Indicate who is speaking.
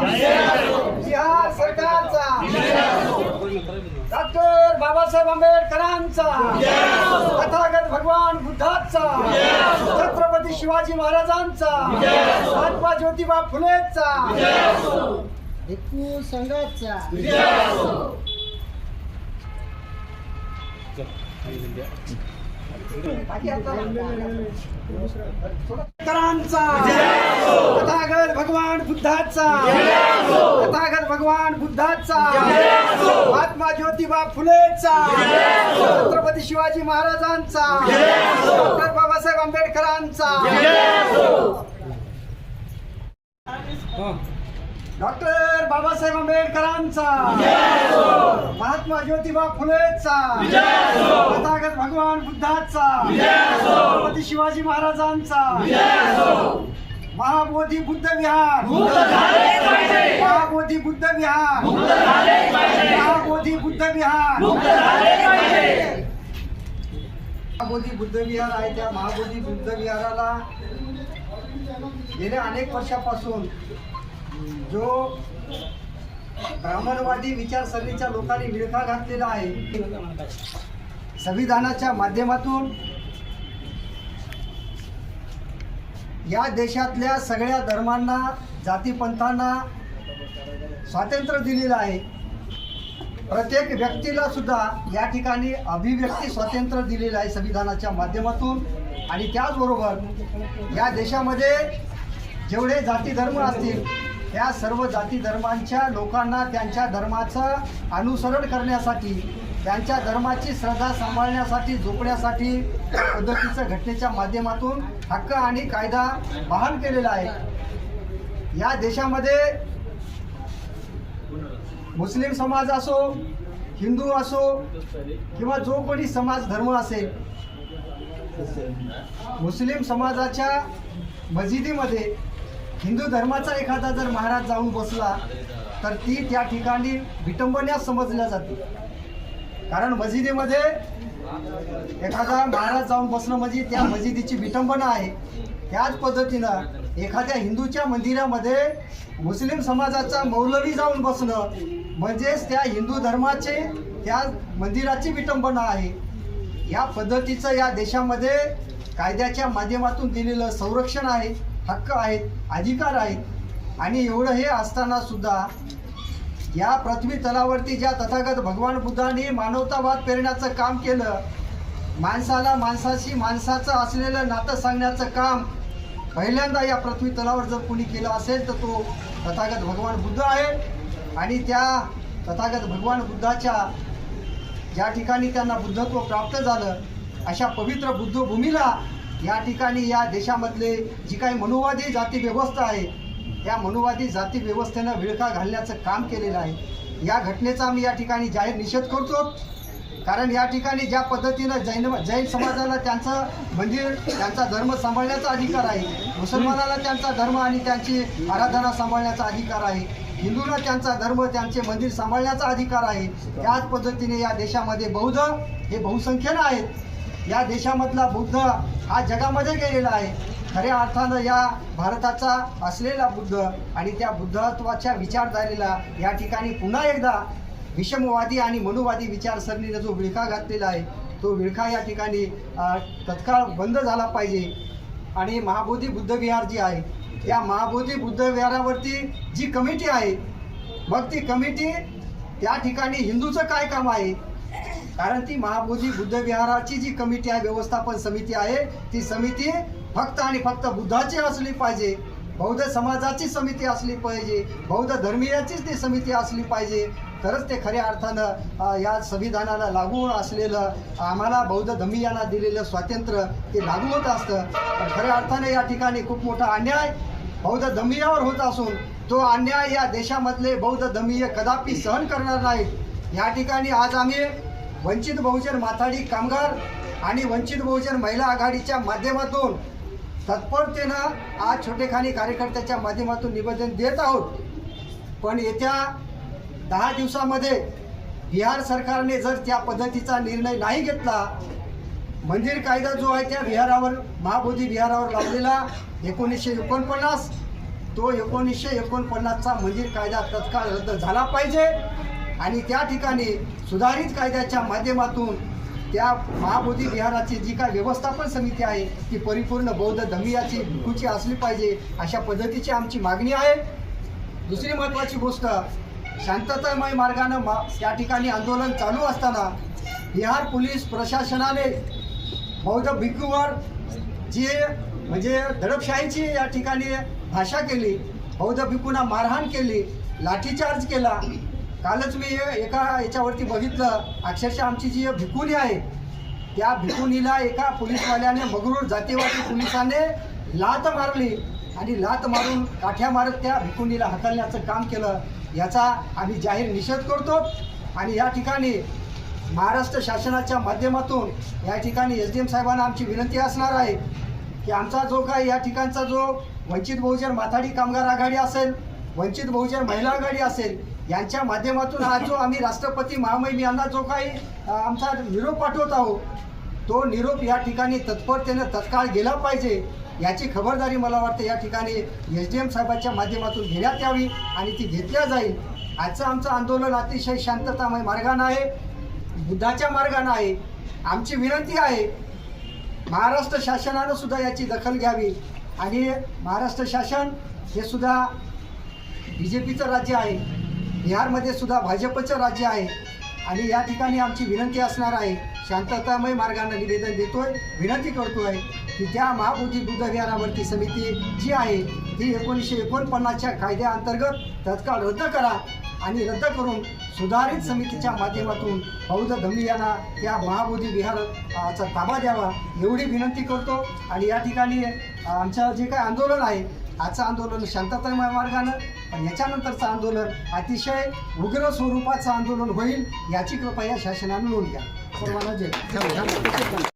Speaker 1: बिहार सरकारचा. डॉक्टर बाबासाहेब आंबेडकरांचा. तथागत भगवान बुद्धाचा. छत्रपती शिवाजी महाराजांचा. महात्मा ज्योतिबा फुलेचा. एकू संघाचा. तथागत भगवान बुद्धाचा. तथागत भगवान बुद्धाचा. महात्मा ज्योतिबा फुलेचा. छत्रपती शिवाजी महाराजांचा. डॉक्टर बाबासाहेब आंबेडकरांचा. डॉक्टर बाबासाहेब आंबेडकरांचा. महात्मा ज्योतिबा फुलेचा. भगवान बुद्धाचा. छत्रपती शिवाजी महाराजांचा. महाबोधी बुद्ध विहार. महाबोधी बुद्ध विहार. महाबोधी बुद्ध विहार. महाबोधी बुद्ध विहार आहे त्या महाबोधी बुद्ध विहाराला गेल्या अनेक वर्षापासून जो ब्राह्मणवादी विचारसरणीच्या लोकांनी विळखा घातलेला आहे संविधानाच्या माध्यमातून या देशातल्या सगळ्या धर्मांना जातीपंथांना स्वातंत्र्य दिलेलं आहे. प्रत्येक व्यक्तीला सुद्धा या ठिकाणी अभिव्यक्ती स्वातंत्र्य दिलेलं आहे संविधानाच्या माध्यमातून. आणि त्याचबरोबर या देशामध्ये जेवढे जाती धर्म असतील त्या सर्व जाती धर्मांच्या लोकांना त्यांच्या धर्माचं अनुसरण करण्यासाठी त्यांच्या धर्माची श्रद्धा सांभाळण्यासाठी झोपण्यासाठी पद्धतीचं घटनेच्या माध्यमातून हक्क आणि कायदा बहाल केलेला आहे. या देशामध्ये मुस्लिम समाज असो हिंदू असो किंवा जो कोणी समाज धर्म असेल मुस्लिम समाजाच्या मस्जिदीमध्ये हिंदू धर्माचा एखादा जर महाराज जाऊन बसला तर ती त्या ठिकाणी विटंबण्यास समजल्या जाते कारण मस्जिदीमध्ये एखादा महाराज जाऊन बसणं म्हणजे त्या मस्जिदीची विटंबना आहे. त्याच पद्धतीनं एखाद्या हिंदूच्या मंदिरामध्ये मुस्लिम समाजाचा मौलवी जाऊन बसणं म्हणजेच त्या हिंदू धर्माचे त्या मंदिराची विटंबना आहे. या पद्धतीचं या देशामध्ये कायद्याच्या माध्यमातून दिलेलं संरक्षण आहे हक्क आहेत अधिकार आहेत. आणि एवढं हे असताना सुद्धा या पृथ्वी तलावरती ज्या तथागत भगवान बुद्धांनी मानवतावाद पेरण्याचं काम केलं माणसाला माणसाशी माणसाचं असलेलं नातं सांगण्याचं काम पहिल्यांदा या पृथ्वी तलावर जर कोणी केलं असेल तर तो तथागत भगवान बुद्ध आहे. आणि त्या तथागत भगवान बुद्धाच्या ज्या ठिकाणी त्यांना बुद्धत्व प्राप्त झालं अशा पवित्र बुद्धभूमीला या ठिकाणी या देशामधले जी काही मनुवादी जाती व्यवस्था आहे या मनुवादी जाती व्यवस्थेनं विळखा घालण्याचं काम केलेलं आहे. या घटनेचा आम्ही या ठिकाणी जाहीर निषेध करतो. कारण या ठिकाणी ज्या पद्धतीनं जैन जैन समाजाला त्यांचं मंदिर त्यांचा धर्म सांभाळण्याचा अधिकार आहे मुसलमानाला त्यांचा धर्म आणि त्यांची आराधना सांभाळण्याचा अधिकार आहे हिंदूंना त्यांचा धर्म त्यांचे मंदिर सांभाळण्याचा अधिकार आहे त्याच पद्धतीने या देशामध्ये बौद्ध हे बहुसंख्येनं आहेत. या देशामधला बुद्ध हा जगामध्ये गेलेला आहे. खऱ्या अर्थानं या भारताचा असलेला बुद्ध आणि त्या बुद्धत्वाच्या विचारधारेला या ठिकाणी पुन्हा एकदा विषमवादी आणि मनुवादी विचारसरणीने जो विळखा घातलेला आहे तो विळखा या ठिकाणी तत्काळ बंद झाला पाहिजे. आणि महाबोधी बुद्ध विहार जी आहे या महाबोधी बुद्ध विहारावरती जी कमिटी आहे मग ती कमिटी त्या ठिकाणी हिंदूचं काय काम आहे? कारण ती महाबोधी बुद्धविहाराची जी कमिटी आहे व्यवस्थापन समिती आहे ती समिती फक्त आणि फक्त बुद्धाची असली पाहिजे. बौद्ध समाजाची समिती असली पाहिजे. बौद्ध धर्मीयाचीच ती समिती असली पाहिजे. तरच ते खऱ्या अर्थानं या संविधानाला लागू असलेलं आम्हाला बौद्ध धर्मीयांना दिलेलं स्वातंत्र्य ते लागू होत असतं. पण खऱ्या अर्थाने या ठिकाणी खूप मोठा अन्याय बौद्ध धर्मीयावर होत असून तो अन्याय या देशामधले बौद्ध धर्मीय कदापि सहन करणार नाहीत. या ठिकाणी आज आम्ही वंचित बहुजन माथाडी कामगार आणि वंचित बहुजन महिला आघाडीच्या माध्यमातून तत्परतेनं आज छोटेखानी कार्यकर्त्याच्या माध्यमातून निवेदन देत आहोत. पण येत्या दहा दिवसामध्ये बिहार सरकारने जर त्या पद्धतीचा निर्णय नाही घेतला मंदिर कायदा जो आहे त्या विहारावर महाबोधी विहारावर लावलेला एकोणीसशे एकोणपन्नास तो एकोणीसशे एकोणपन्नासचा मंदिर कायदा तत्काळ रद्द झाला पाहिजे. आणि त्या ठिकाणी सुधारित कायद्याच्या माध्यमातून त्या महाबोधी विहाराची जी काय व्यवस्थापन समिती आहे ती परिपूर्ण बौद्ध धर्मीयाची भिकूची असली पाहिजे अशा पद्धतीची आमची मागणी आहे. दुसरी महत्त्वाची गोष्ट शांततामय मार्गानं मा त्या ठिकाणी आंदोलन चालू असताना बिहार पोलीस प्रशासनाने बौद्ध भिक्खूवर जे म्हणजे दडपशाहीची या ठिकाणी भाषा केली बौद्ध भिक्खूंना मारहाण केली लाठीचार्ज केला कालच मी एका याच्यावरती बघितलं. अक्षरशः आमची जी भिकुनी आहे त्या भिकुनीला एका पोलीसवाल्याने मगरूर जातीवादी पोलिसाने लात मारली आणि लात मारून काठ्या मारत त्या भिकुनीला हाताळण्याचं काम केलं. याचा आम्ही जाहीर निषेध करतो आणि या ठिकाणी महाराष्ट्र शासनाच्या माध्यमातून या ठिकाणी एस डी एम साहेबांना आमची विनंती असणार आहे की आमचा जो काही या ठिकाणचा जो वंचित बहुजन माथाडी कामगार आघाडी असेल वंचित बहुजन महिला आघाडी असेल यांच्या माध्यमातून हा जो आम्ही राष्ट्रपती महामहिम यांना जो काही आमचा निरोप पाठवत आहोत तो निरोप या ठिकाणी तत्परतेनं तत्काळ गेला पाहिजे याची खबरदारी मला वाटतं या ठिकाणी एस डी एम साहेबांच्या माध्यमातून घेण्यात यावी आणि ती घेतल्या जाईल. आजचं आमचं आंदोलन अतिशय शांततामय मार्गानं आहे बुद्धाच्या मार्गानं आहे. आमची विनंती आहे महाराष्ट्र शासनानं सुद्धा याची दखल घ्यावी आणि महाराष्ट्र शासन हे सुद्धा बी जे पीचं राज्य आहे बिहारमध्ये सुद्धा भाजपचं राज्य आहे आणि या ठिकाणी आमची विनंती असणार आहे शांततामय मार्गाने निवेदन देतोय विनंती करतोय की त्या महाबोधी बुद्धविहारावरती समिती जी आहे ती एकोणीसशे एकोणपन्नासच्या कायद्याअंतर्गत तत्काळ रद्द करा आणि रद्द करून सुधारित समितीच्या माध्यमातून बौद्ध धम्मियांना त्या महाबोधी विहाराचा ताबा द्यावा एवढी विनंती करतो. आणि या ठिकाणी आमचं जे काय आंदोलन आहे आजचं आंदोलन शांततामय मार्गानं याच्यानंतरचं आंदोलन अतिशय उग्र स्वरूपाचं आंदोलन होईल याची कृपया शासनानं नोंद घ्या. सर्वांना जय